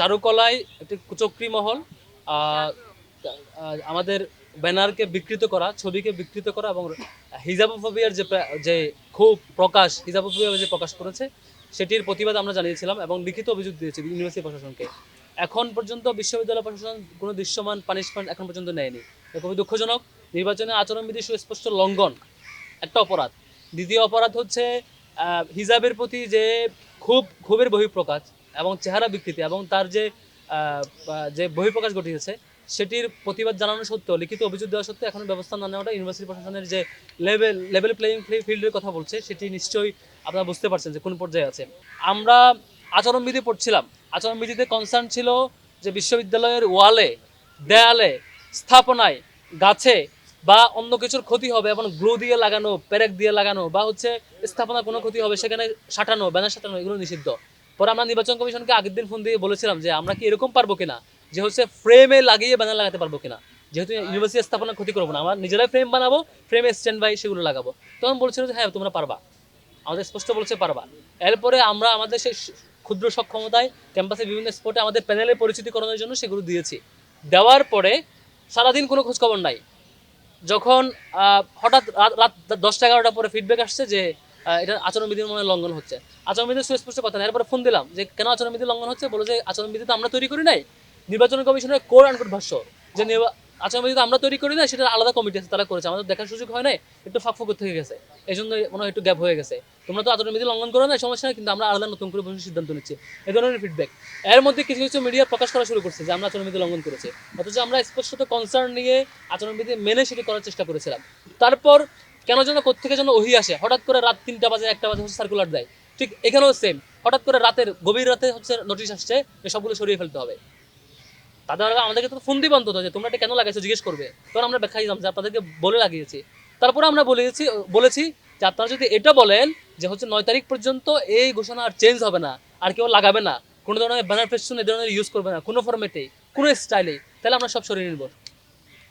চারুকলায় একটি কুচক্রি মহল আমাদের ব্যানারকে বিকৃত করা, ছবিকে বিকৃত করা এবং হিজাবোফোবিয়ার যে যে খুব প্রকাশ, হিজাবোফোবিয়া যে প্রকাশ করেছে, সেটির প্রতিবাদ আমরা জানিয়েছিলাম এবং লিখিত অভিযোগ দিয়েছি ইউনিভার্সিটি প্রশাসনকে। এখন পর্যন্ত বিশ্ববিদ্যালয় প্রশাসন কোনো দৃশ্যমান পানিশমেন্ট এখন পর্যন্ত নেয়নি। খুবই দুঃখজনক। নির্বাচনে আচরণবিধি সুস্পষ্ট লঙ্ঘন, একটা অপরাধ। দ্বিতীয় অপরাধ হচ্ছে হিজাবের প্রতি যে খুব ক্ষোভের বহিঃপ্রকাশ এবং চেহারা বিকৃতি এবং তার যে যে বহিঃপ্রকাশ ঘটিয়েছে, সেটির প্রতিবাদ জানানো সত্ত্বেও, লিখিত অভিযোগ দেওয়া সত্ত্বেও এখন ব্যবস্থা না নেওয়াটা ইউনিভার্সিটি প্রশাসনের যে লেভেল লেভেল প্লেয়িং ফিল্ডের কথা বলছে, সেটি নিশ্চয়ই আপনারা বুঝতে পারছেন যে কোন পর্যায়ে আছে। আমরা আচরণবিধি পড়ছিলাম। আচরণবিধিতে কনসার্ন ছিল যে বিশ্ববিদ্যালয়ের ওয়ালে, দেয়ালে, স্থাপনায় গাছে বা অন্য কিছুর ক্ষতি হবে এবং গ্লু দিয়ে লাগানো, পেরেক দিয়ে লাগানো বা হচ্ছে স্থাপনা কোনো ক্ষতি হবে, সেখানে সাঁটানো, ব্যানার সাঁটানো, এগুলো নিষিদ্ধ। পরে আমরা নির্বাচন কমিশনকে আগের দিন ফোন দিয়ে বলেছিলাম যে, আমরা কি এরকম পারব কিনা? যে হচ্ছে ফ্রেমে লাগিয়ে ব্যানার লাগাতে পারব কিনা? যেহেতু ইউনিভার্সিটি স্থাপনা ক্ষতি করব না, আমরা নিজেরাই ফ্রেম বানাবো ফ্রেমে স্ট্যান্ড বাই সেগুলো লাগাবো। তখন বলছিল যে হ্যাঁ তোমরা পারবা। আমাদের স্পষ্ট বলছে পারবা। এরপরে আমরা আমাদের সেই ক্ষুদ্র সক্ষমতায় ক্যাম্পাসে বিভিন্ন স্পটে আমাদের প্যানেলে পরিচিতিকরণের জন্য সেগুলো দিয়েছি। দেওয়ার পরে সারাদিন কোনো খোঁজখবর নাই। যখন হঠাৎ রাত দশটা এগারোটা পরে ফিডব্যাক আসছে যে এটা আচরণবিধির মনে লঙ্ঘন হচ্ছে। আচরণবিধির সুস্পষ্ট কথা এরপরে ফোন দিলাম যে কেন আচরণবিধি লঙ্ঘন হচ্ছে? বলে যে আচরণবিধি তো আমরা তৈরি করি নাই। নির্বাচন কমিশনের কোর আনকোট ভাষ্য। যে আচরণবিধি তো আমরা তৈরি করি না সেটা আলাদা কমিটি আছে, তারা করেছে। আমাদের দেখার সুযোগ হয় নাই, একটু ফাঁক ফুক থেকে গেছে। এই জন্য মনে হয় একটু গ্যাপ হয়ে গেছে। তোমরা তো আচরণবিধি লঙ্ঘন করো না সমস্যা নেই, কিন্তু আমরা আলাদা নতুন করে বসে সিদ্ধান্ত নিচ্ছি। এই ধরনের ফিডব্যাক এর মধ্যে কিছু কিছু মিডিয়া প্রকাশ করা শুরু করছে যে আমরা আচরণবিধি লঙ্ঘন করেছি। অথচ আমরা স্পষ্টত কনসার্ন নিয়ে আচরণবিধি মেনে সেটি করার চেষ্টা করেছিলাম। তারপর কেন যেন কোথেকে যেন ওহি আসে? হঠাৎ করে রাত তিনটা বাজে, একটা বাজে হচ্ছে সার্কুলার দেয়। ঠিক এখানেও সেম হঠাৎ করে রাতের, গভীর রাতে হচ্ছে নোটিশ আসছে যে সবগুলো সরিয়ে ফেলতে হবে। তাদের আমাদেরকে তো ফোন দিবে অন্তত যে তোমরা এটা কেন লাগাইছো জিজ্ঞেস করবে। তখন আমরা ব্যাখ্যা দিলাম যে আপনাদেরকে বলে লাগিয়েছি। তারপরে আমরা বলেছি বলেছি যে আপনারা যদি এটা বলেন যে হচ্ছে নয় তারিখ পর্যন্ত এই ঘোষণা আর চেঞ্জ হবে না, আর কেউ লাগাবে না, কোনো ধরনের ব্যানার ফেস্টুন এই ধরনের ইউজ করবে না, কোনো ফরম্যাটে কোনো স্টাইলে তাহলে আমরা সব সরিয়ে নিব।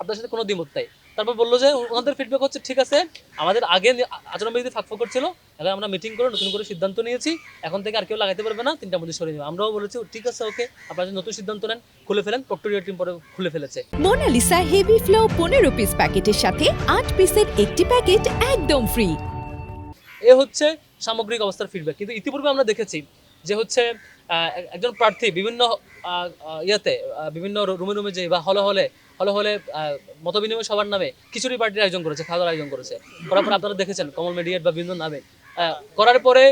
আপনার সাথে কোনো দ্বিমত নাই। তারপর বলল যে ওনাদের ফিডব্যাক হচ্ছে ঠিক আছে আমাদের আগে আচরণবিধি ফাঁক ফোকর ছিল এখন আমরা মিটিং করে নতুন করে সিদ্ধান্ত নিয়েছি এখন থেকে আর কেউ লাগাতে পারবে না তিনটা মধ্যে সরিয়ে নেবে আমরাও বলেছি ঠিক আছে ওকে আপনারা নতুন সিদ্ধান্ত নেন খুলে ফেলেন প্রক্টোরিয়া টিম পরে খুলে ফেলেছে। মোনালিসা হেভি ফ্লো পনেরো পিস প্যাকেটের সাথে আট পিসের একটি প্যাকেট একদম ফ্রি এ হচ্ছে সামগ্রিক অবস্থার ফিডব্যাক কিন্তু ইতিপূর্বে আমরা দেখেছি যে হচ্ছে একজন প্রার্থী বিভিন্ন ইয়াতে বিভিন্ন রুমে রুমে যে বা হলে হলে হলে হলে আহ, মতবিনিময় সবার নামে খিচুড়ি পার্টির আয়োজন করেছে খাওয়া আয়োজন করেছে। করার পর আপনারা দেখেছেন কমল মিডিয়েট বা বিভিন্ন নামে। করার পরে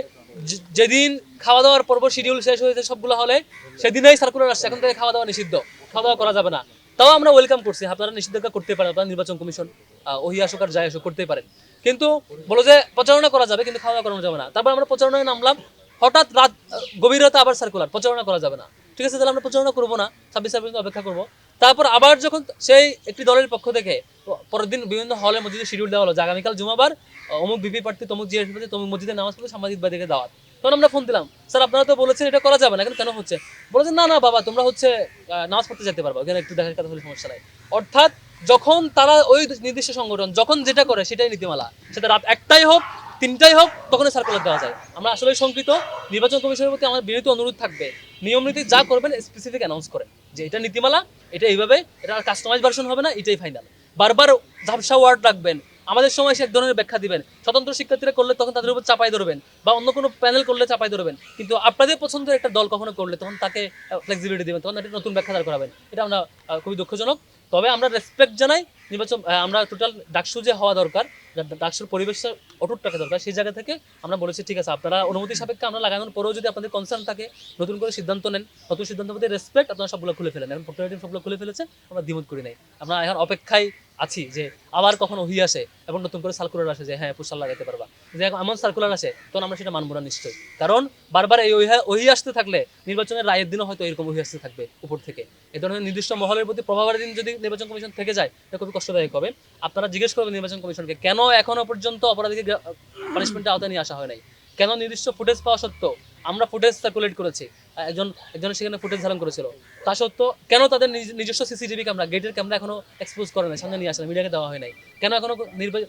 যেদিন খাওয়া দাওয়ার পর্ব শিডিউল শেষ হয়েছে সবগুলো হলে সেদিনেই সার্কুলার আসছে। এখন থেকে খাওয়া দাওয়া নিষিদ্ধ। খাওয়া দাওয়া করা যাবে না। তাও আমরা ওয়েলকাম করছি। আপনারা নিষিদ্ধতা করতে পারেন আপনারা নির্বাচন কমিশন ওহি আসুক আর যাই আসুক করতেই পারেন। কিন্তু বলো যে প্রচারণা করা যাবে কিন্তু খাওয়া দাওয়া করানো যাবে না। তারপর আমরা প্রচারণায় নামলাম। হঠাৎ রাত গভীরতা আবার সার্কুলার প্রচারণা করা যাবে না। ঠিক আছে তাহলে আমরা প্রচারণা করব না। ছাব্বিশ পর্যন্ত অপেক্ষা করব। তারপর আবার যখন সেই একটি দলের পক্ষ থেকে পরের দিন বিভিন্ন হলে মসজিদে শিডিউল দেওয়া হলো যে আগামীকাল জুমাবার অমুক বিপি প্রার্থী তমুক জিএস প্রার্থী তমুক মসজিদে নামাজ পড়তে সাংবাদিকবাদীকে দাওয়াত। তখন আমরা ফোন দিলাম, স্যার, আপনারা তো বলেছেন এটা করা যাবে না এখন কেন হচ্ছে? বলেছেন না না, বাবা, তোমরা হচ্ছে নামাজ পড়তে যেতে পারবা, ওখানে একটু দেখার কথা হলে সমস্যা নাই। অর্থাৎ যখন তারা ওই নির্দিষ্ট সংগঠন যখন যেটা করে সেটাই নীতিমালা। সেটা রাত একটাই হোক, তিনটাই হোক, তখনই সার্কুলার দেওয়া যায়। আমরা আসলে সংকৃত নির্বাচন কমিশনের প্রতি আমার বিনীত অনুরোধ থাকবে। নিয়ম নীতি যা করবেন স্পেসিফিক অ্যানাউন্স করেন। যে এটা নীতিমালা, এটা এইভাবে, এটা কাস্টমাইজ ভার্সন হবে না, এটাই ফাইনাল বারবার ঝাপসা ওয়ার্ড রাখবেন। আমাদের সময় সে এক ধরনের ব্যাখ্যা দিবেন। স্বতন্ত্র শিক্ষার্থীরা করলে তখন তাদের উপর চাপাই ধরবেন বা অন্য কোনো প্যানেল করলে চাপাই ধরবেন। কিন্তু আপনাদের পছন্দের একটা দল কখনো করলে তখন তাকে ফ্লেক্সিবিলিটি দেবেন, তখন একটা নতুন ব্যাখ্যা দাঁড় করাবেন। এটা আমরা খুবই দুঃখজনক। তবে আমরা রেসপেক্ট জানাই, নির্বাচন আমরা টোটাল ডাকসু যে হওয়া দরকার ডাকসুর পরিবেশটা অটুট রাখা দরকার, সেই জায়গা থেকে আমরা বলেছি, ঠিক আছে, আপনারা অনুমতি সাপেক্ষে আমরা লাগানোর পরেও যদি আপনাদের কনসার্ন থাকে, নতুন করে সিদ্ধান্ত নেন, নতুন সিদ্ধান্ত মধ্যে রেসপেক্ট আপনারা সবগুলো খুলে ফেলেন। এখন প্রক্টোরিয়া সবগুলো খুলে ফেলেছে, আমরা দ্বিমত করি নাই। আমরা এখন অপেক্ষায় আছি যে আবার কখন ওহি আসে এবং নতুন করে সার্কুলার আসে যে হ্যাঁ পুষাল লাগাতে পারবা। যে এমন সার্কুলার আছে, তখন আমরা সেটা মানবো না নিশ্চয়ই। কারণ বারবার এই ওহি আসতে থাকলে নির্বাচনের রায়ের দিনও হয়তো এরকম ওহি আসতে থাকবে উপর থেকে। এ ধরনের নির্দিষ্ট মহলের প্রতি প্রভাবের দিন যদি নির্বাচন কমিশন থেকে যায়, এটা খুবই কষ্টদায়ক হবে। আপনারা জিজ্ঞেস করবেন নির্বাচন কমিশনকে, কেন এখনও পর্যন্ত অপরাধীকে পানিশমেন্টের আওতায় নিয়ে আসা হয় নাই? কেন নির্দিষ্ট ফুটেজ পাওয়া সত্ত্বেও আমরা ফুটেজ সার্কুলেট করেছি। একজন একজন সেখানে ফুটেজ ধারণ করেছিল। তা সত্ত্বেও কেন তাদের নিজ- নিজস্ব সিসিটিভি ক্যামেরা গেটের ক্যামেরা এখনও এক্সপোজ করে নাই, সামনে নিয়ে আসে মিডিয়াকে দেওয়া হয় নাই? কেন এখনও নির্বাচন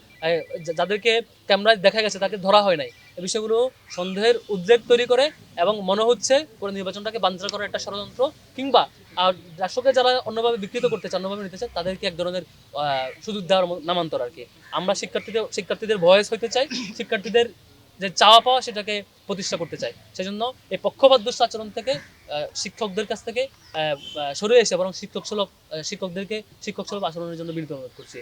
যাদেরকে ক্যামেরায় দেখা গেছে তাকে ধরা হয় নাই? এই বিষয়গুলো সন্দেহের উদ্বেগ তৈরি করে এবং মনে হচ্ছে পুরো নির্বাচনটাকে বাঞ্চাল করার একটা ষড়যন্ত্র কিংবা, আর রাষ্ট্রকে যারা অন্যভাবে বিকৃত করতে চায়, অন্যভাবে নিতে চায়, তাদেরকে এক ধরনের সুযোগ দেওয়ার নামান্তর আর কি। আমরা শিক্ষার্থীদের শিক্ষার্থীদের ভয়েস হইতে চাই, শিক্ষার্থীদের যে চাওয়া পাওয়া সেটাকে প্রতিষ্ঠা করতে চাই সেজন্য এই পক্ষপাত দুষ্ট আচরণ থেকে শিক্ষকদের কাছ থেকে সরে এসে বরং শিক্ষক সুলভ শিক্ষকদেরকে শিক্ষক সুলভ আচরণের জন্য বিনীত অনুরোধ করছি।